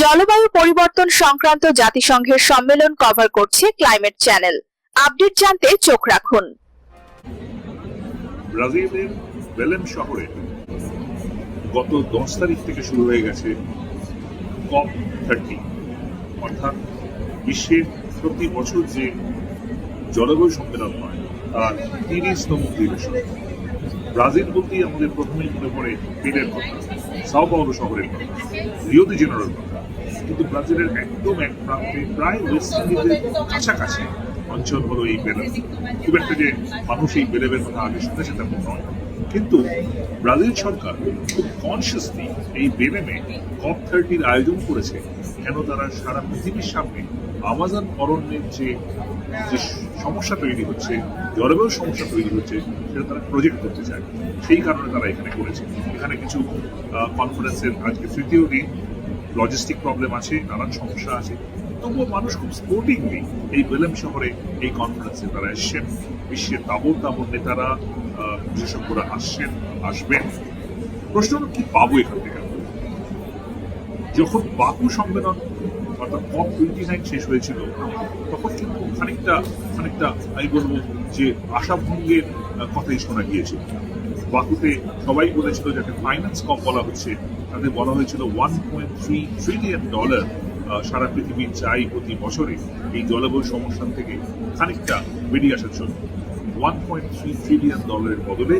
জলবায়ু পরিবর্তন সংক্রান্ত জাতিসংঘের সম্মেলন কভার করছে ক্লাইমেট চ্যানেল আপডেট জানতে চোখ রাখুন। ব্রাজিলের বেলেম শহরে গত দশ তারিখ থেকে শুরু হয়ে গেছে কপ থার্টি অর্থাৎ বিশ্বের প্রতি বছর যে জলবায়ু সম্মেলন হয়, তার তিরিশতম অধিবেশন। ব্রাজিল বলতেই আমাদের প্রথমেই মনে পড়ে পেলের কথা। সাও পাওলো শহরের কথা। রিও জেনারেল কথা। কিন্তু ব্রাজিলের একদম এক প্রান্তে প্রায় ওয়েস্ট ইন্ডিজের কাছাকাছি অঞ্চল হলো এই বেলেম খুব একটা যে মানুষ এই বেলেমের কথা আগে শুনেছে তেমন নয়। কিন্তু ব্রাজিল সরকার খুব কনসিয়াসলি এই বেলেমে কপ থার্টির আয়োজন করেছে। কেন তারা সারা পৃথিবীর সামনে আমাজন অরণ্যের যে যে সমস্যা তৈরি হচ্ছে, জলবায়ু সমস্যা তৈরি হচ্ছে, সেটা তারা প্রজেক্ট করতে চায়। সেই কারণে তারা এখানে করেছে। এখানে কিছু কনফারেন্সের আজকে তৃতীয় দিন লজিস্টিক প্রবলেম আছে, নানান সমস্যা আছে। তবুও মানুষ খুব স্পোর্টিংলি এই বেলেম শহরে এই কনফারেন্সে তারা এসছেন। বিশ্বের তাবর তাবর নেতারা বিশেষজ্ঞরা আসছেন, আসবেন। প্রশ্ন হলো, কি পাবো এখান থেকে? যখন বাকু সম্মেলন, অর্থাৎ কপ টোয়েন্টি নাইন শেষ হয়েছিল, তখন কিন্তু খানিকটা খানিকটা, আমি বলব যে আশাভঙ্গের কথাই শোনা গিয়েছিল। বাকুতে সবাই বলেছিল যাকে ফাইন্যান্স কপ বলা হচ্ছে, তাতে বলা হয়েছিল one point three trillion dollar সারা পৃথিবীর চাই প্রতি বছরে। এই জলবায়ু সমস্যা থেকে খানিকটা বেরিয়ে আসার জন্য। ওয়ান পয়েন্ট থ্রি ট্রিলিয়ন ডলারের বদলে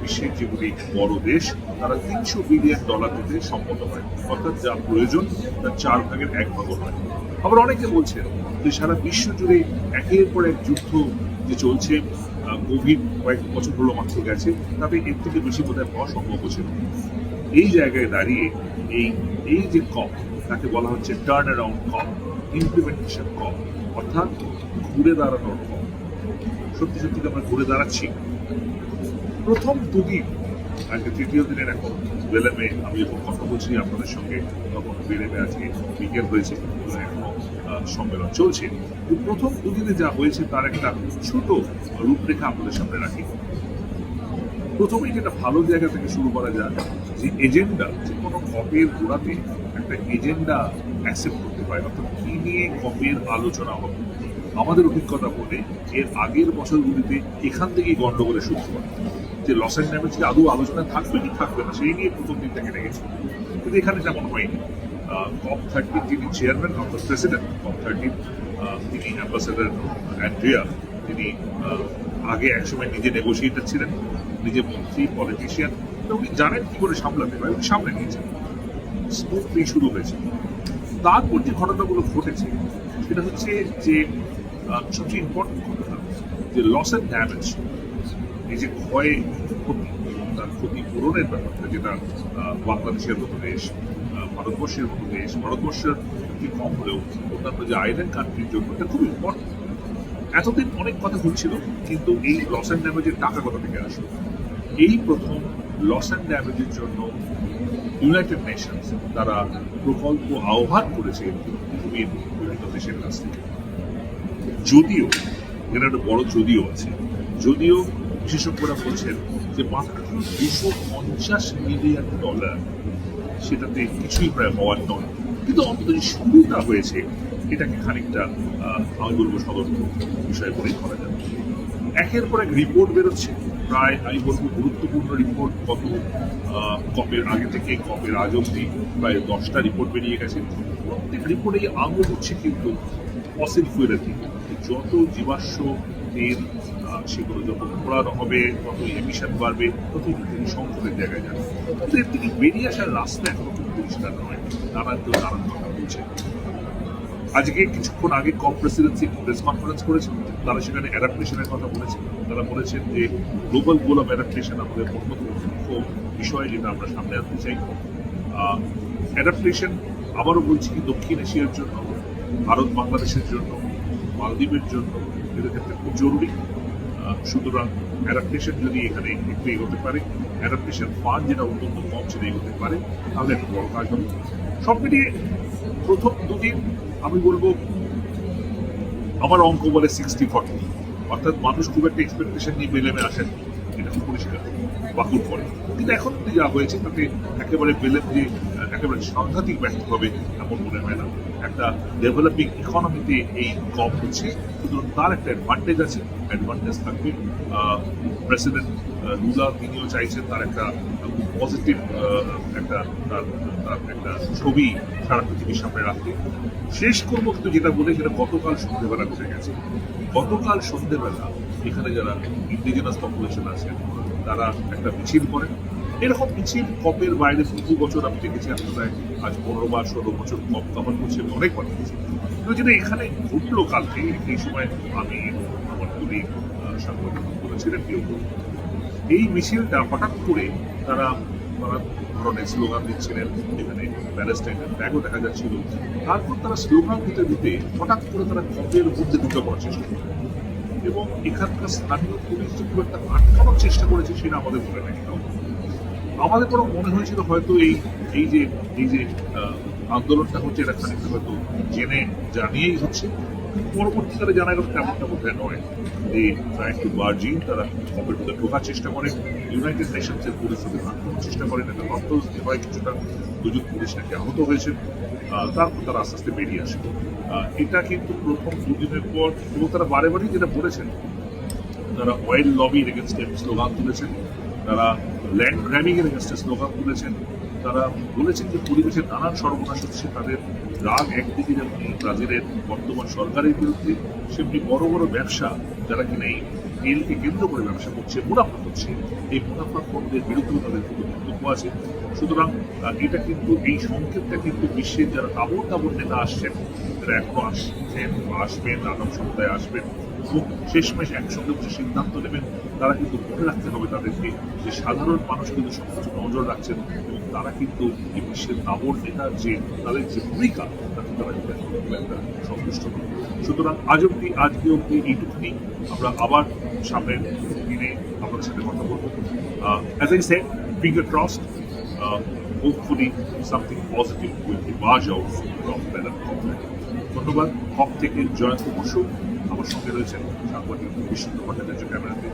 বিশ্বের যেগুলি বড় দেশ, তারা তিনশো বিলিয়ন ডলার দিতে সম্মত হয়। অর্থাৎ যা প্রয়োজন তার চার ভাগের এক ভাগও হয় আবার অনেকে বলছেন যে সারা বিশ্ব জুড়ে একের পর এক যুদ্ধ যে চলছে কোভিড কয়েক বছর হলো মাত্র গেছে তাতে এর থেকে বেশি বোধহয় পাওয়া সম্ভব হচ্ছে এই জায়গায় দাঁড়িয়ে এই এই যে কপ তাকে বলা হচ্ছে turn around COP implementation COP অর্থাৎ ঘুরে দাঁড়ানোর কপ সত্যি সত্যি আমরা ঘুরে দাঁড়াচ্ছি? প্রথম দুদিন, আজকে তৃতীয় দিনের এখন বেলেমে আমি যখন কথা বলছি আপনাদের সঙ্গে, তখন বেলেমে আজকে বিকেল হয়েছে। সম্মেলন চলছে। প্রথম দুদিনে যা হয়েছে তার একটা ছোট রূপরেখা আপনাদের সামনে রাখি। প্রথমেই যেটা ভালো জায়গা থেকে শুরু করা যায় যে এজেন্ডা, যে কোনো কপের গোড়াতে একটা এজেন্ডা অ্যাকসেপ্ট করতে পারে, অর্থাৎ কি নিয়ে কপের আলোচনা হবে। আমাদের অভিজ্ঞতা বলে এর আগের বছরগুলিতে এখান থেকেই গন্ডগোলে শুরু হয়। যে লস অ্যান্ড ড্যামেজ আদৌ আলোচনা থাকবে কি থাকবে না, সেই নিয়ে প্রথম দিন থেকে লেগেছে কিন্তু এখানে তেমন হয়নি। কপ থার্টির যিনি চেয়ারম্যান দ্য প্রেসিডেন্ট কপ থার্টির তিনি অ্যাম্বাসেডার অ্যান্ড্রিয়া তিনি আহ, আগে একসময় নিজে নেগোসিয়েটার ছিলেন নিজে মন্ত্রী পলিটিশিয়ান তো উনি জানেন কী করে সামলাতে হয় উনি সামলে নিয়েছেন। স্মুথলি শুরু হয়েছে। তারপর যে ঘটনাগুলো ঘটেছে সেটা হচ্ছে যে সবচেয়ে ইম্পর্টেন্ট ঘটনা যে লস অ্যান্ড ড্যামেজ এই যে ক্ষয় ক্ষতি তার ক্ষতি পূরণের ব্যাপারটা যেটা বাংলাদেশের মতো দেশ ভারতবর্ষের মতো দেশ, ভারতবর্ষের কি কম হলেও অন্যান্য যে আইল্যান্ড কান্ট্রির জন্য এটা খুব ইম্পর্টেন্ট এতদিন অনেক কথা হচ্ছিল, কিন্তু এই লস অ্যান্ড ড্যামেজের টাকা কোথা থেকে আসবে এই প্রথম লস অ্যান্ড ড্যামেজের জন্য ইউনাইটেড নেশনস তারা প্রকল্প আহ্বান করেছে বিভিন্ন দেশের কাছ থেকে। যদিও, এখানে একটা বড় যদিও আছে, যদিও বিশেষজ্ঞরা বলছেন যে মাত্র দুশো পঞ্চাশ মিলিয়ন ডলার সেটাতে কিছুই প্রায় হওয়ার নয়। কিন্তু অন্তত যে শুরুটা হয়েছে এটাকে খানিকটা আমি বলব সতর্ক বিষয় বলেই করা যাবে একের পর এক রিপোর্ট বেরোচ্ছে। প্রায় আমি বলব গুরুত্বপূর্ণ রিপোর্ট আহ, কপের আগে থেকে কপের আজ অব্দি প্রায় দশটা রিপোর্ট বেরিয়ে গেছে। প্রত্যেক রিপোর্টেই আঙুল হচ্ছে কিন্তু ফসিল ফুয়েলের দিকে। যত জীবাশ্ম তেল সেগুলো যত পোড়ানো হবে তত এমিশন বাড়বে তত পৃথিবী সংকটের জায়গায় যাবে। কিন্তু এর থেকে বেরিয়ে আসার রাস্তা এখনও খুব পরিষ্কার নয়। নানান কেউ নানান কথা বলছে। আজকে কিছুক্ষণ আগে কপ প্রেসিডেন্সি প্রেস কনফারেন্স করেছেন। তারা সেখানে অ্যাডাপ্টেশনের কথা বলেছেন। তারা বলেছেন যে গ্লোবাল গোল অফ অ্যাডাপ্টেশন আমাদের অন্যতম মুখ্য বিষয় যেটা আমরা সামনে আনতে চাই। অ্যাডাপ্টেশন আবারও বলছি দক্ষিণ এশিয়ার জন্য, ভারত বাংলাদেশের জন্য, মালদ্বীপের জন্য এদের ক্ষেত্রে খুব জরুরি। সুতরাং অ্যাডাপ্টেশন যদি এখানে একটু এগোতে পারে অ্যাডাপ্টেশন ফান্ড যেটা অত্যন্ত কম সেটা এগোতে পারে, তাহলে একটা বড় কাজ হবে। সব মিলিয়ে প্রথম দুদিন আমি বলব, আমার অঙ্ক বলে সিক্সটি ফর্টি অর্থাৎ মানুষ খুব একটা এক্সপেকটেশন নিয়ে বেলেমে আসেন এটা খুব পরিষ্কার। বাকুর পরে কিন্তু এখন যা হয়েছে, তাতে একেবারে বেলেম যে একেবারে সাংঘাতিক ব্যর্থ হবে এমন মনে হয় না। একটা ডেভেলপিং ইকোনমিতে এই কম হচ্ছে সুতরাং তার একটা অ্যাডভান্টেজ আছে। অ্যাডভান্টেজ থাকবে প্রেসিডেন্ট লুলা তিনিও চাইছেন তার একটা পজিটিভ একটা, তার তার একটা ছবি সারা পৃথিবীর সামনে রাখতে। শেষ করব কিন্তু যেটা বলে, সেটা গতকাল সন্ধ্যেবেলা ঘটে গেছে। গতকাল সন্ধ্যেবেলা এখানে যারা ইন্ডিজিনাস পপুলেশন আছেন তারা একটা মিছিল করেন। এরকম মিছিল কপের বাইরে বহু বছর আমি দেখেছি আপনারা আজ পনেরো বা ষোলো বছর কপ কভার করছি আমি অনেকবার দেখেছি। কিন্তু যেটা এখানে ঘটলো কালকে, এই সময় আমি আমার কলিগ সাংবাদিক বলেছিলেন কেউ। এই মিছিলটা হঠাৎ করে তারা নানা ধরনের স্লোগান দিচ্ছিলেন, এখানে প্যালেস্টাইনের ব্যাগও দেখা যাচ্ছিল। তারপর তারা স্লোগান দিতে দিতে হঠাৎ করে তারা কপের মধ্যে ঢুকে পড়ার চেষ্টা করে এবং এখানকার স্থানীয় পুলিশ যে খুব একটা আটকানোর চেষ্টা করেছে সেটা আমাদের মনে নেই। আমাদের কোনো মনে হয়েছিল হয়তো এই এই যে এই যে আন্দোলনটা হচ্ছে এটা খানিকটা হয়তো জেনে জানিয়েই হচ্ছে। পরবর্তীকালে জানা গেল তেমনটা বোধ হয় নয় যে তারা একটু বার্জিন তারা মধ্যে ঢোকার চেষ্টা করে ইউনাইটেড নেশনস এর পুলিশ তাদের আক্রমণের চেষ্টা করেন একটা রক্ত হয় কিছুটা দুজন পুলিশ নাকি আহত হয়েছেন। তারপর তারা আস্তে আস্তে বেরিয়ে আসে। এটা কিন্তু প্রথম দুদিনের পর এবং তারা বারে বারেই যেটা বলেছেন, তারা অয়েল লবির এগেনস্টে স্লোগান তুলেছেন। তারা ল্যান্ড গ্র্যাবিং এর এগেনস্টে স্লোগান তুলেছেন। তারা বলেছেন যে পরিবেশের নানান সর্বনাশ হচ্ছে, তাদের রাগ একদিকে যেমন ব্রাজিলের বর্তমান সরকারের বিরুদ্ধে, সেমনি বড় বড় ব্যবসা যারা কিনা এই তেলকে কেন্দ্র করে ব্যবসা করছে, মুনাফা করছে, এই মুনাফা করদের বিরুদ্ধেও তাদের কিন্তু বক্তব্য আছে। সুতরাং এটা কিন্তু, এই সংকেতটা কিন্তু বিশ্বের যারা তাবর তাবর নেতা আসছেন যারা এখনও আসছেন, আসবেন, আগাম সপ্তাহে আসবেন। এবং শেষমেশ একসঙ্গে বসে সিদ্ধান্ত নেবেন, তারা কিন্তু মনে রাখতে হবে তাদেরকে যে সাধারণ মানুষ কিন্তু সবকিছু নজর রাখছেন এবং তারা কিন্তু এই বিশ্বের তাবর নেতার যে তাদের যে ভূমিকা তারা কিন্তু এখন খুব একটা সন্তুষ্ট নয় সুতরাং আজ অব্দি আজকে অব্দি এইটুকুনি। আমরা আবার সামনের দিনে আপনাদের সাথে কথা বলব। As I said finger crossed hopefully something positive will emerge out বেলার ধন্যবাদ। হক থেকে জয়ন্ত বসু। আমার সঙ্গে রয়েছেন সাংবাদিক বিশুদ্ধ ভট্টাচার্য ক্যামেরাতে